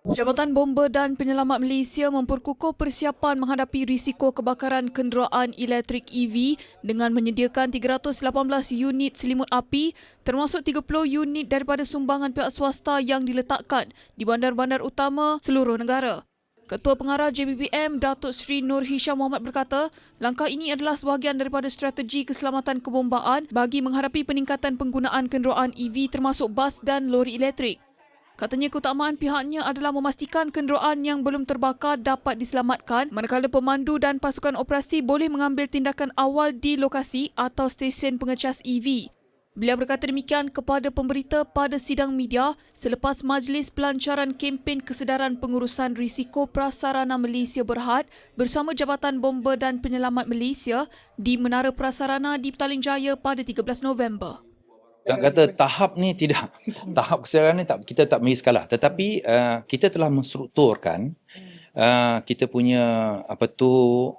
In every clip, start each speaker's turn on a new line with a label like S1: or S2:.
S1: Jabatan Bomba dan Penyelamat Malaysia memperkukuh persiapan menghadapi risiko kebakaran kenderaan elektrik EV dengan menyediakan 318 unit selimut api termasuk 30 unit daripada sumbangan pihak swasta yang diletakkan di bandar-bandar utama seluruh negara. Ketua Pengarah JBBM Datuk Seri Nur Hisham Muhammad berkata, langkah ini adalah sebahagian daripada strategi keselamatan kebombaan bagi menghadapi peningkatan penggunaan kenderaan EV termasuk bas dan lori elektrik. Katanya keutamaan pihaknya adalah memastikan kenderaan yang belum terbakar dapat diselamatkan manakala pemandu dan pasukan operasi boleh mengambil tindakan awal di lokasi atau stesen pengecas EV. Beliau berkata demikian kepada pemberita pada sidang media selepas Majlis Pelancaran Kempen Kesedaran Pengurusan Risiko Prasarana Malaysia Berhad bersama Jabatan Bomba dan Penyelamat Malaysia di Menara Prasarana di Petaling Jaya pada 13 November.
S2: Nak kata tahap ni tidak tahap kesedaran ni tak kita tak bagi skala tetapi uh, kita telah menstrukturkan uh, kita punya apa tu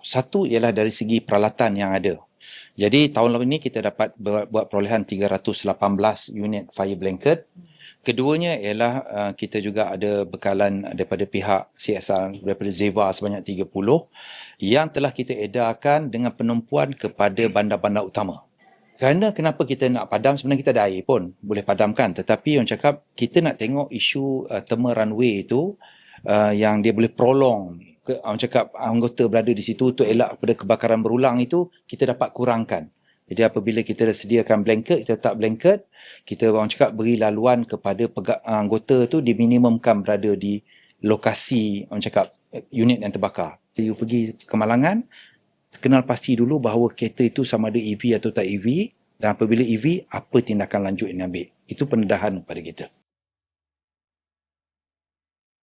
S2: satu ialah dari segi peralatan yang ada. Jadi tahun lalu ini kita dapat buat, buat perolehan 318 unit fire blanket. Keduanya ialah uh, kita juga ada bekalan daripada pihak CSR daripada Zeva sebanyak 30 yang telah kita edarkan dengan penumpuan kepada bandar-bandar utama. Kerana kenapa kita nak padam sebenarnya kita ada air pun boleh padamkan tetapi orang cakap kita nak tengok isu uh, thermal runway itu uh, yang dia boleh prolong ke, orang cakap anggota berada di situ untuk elak pada kebakaran berulang itu kita dapat kurangkan. Jadi apabila kita dah sediakan blanket, kita letak blanket, kita orang cakap beri laluan kepada pegak, anggota tu diminimumkan berada di lokasi orang cakap eh, unit yang terbakar. You pergi ke Malangan, kenal pasti dulu bahawa kereta itu sama ada EV atau tak EV dan apabila EV apa tindakan lanjut yang ambil itu pendedahan kepada kita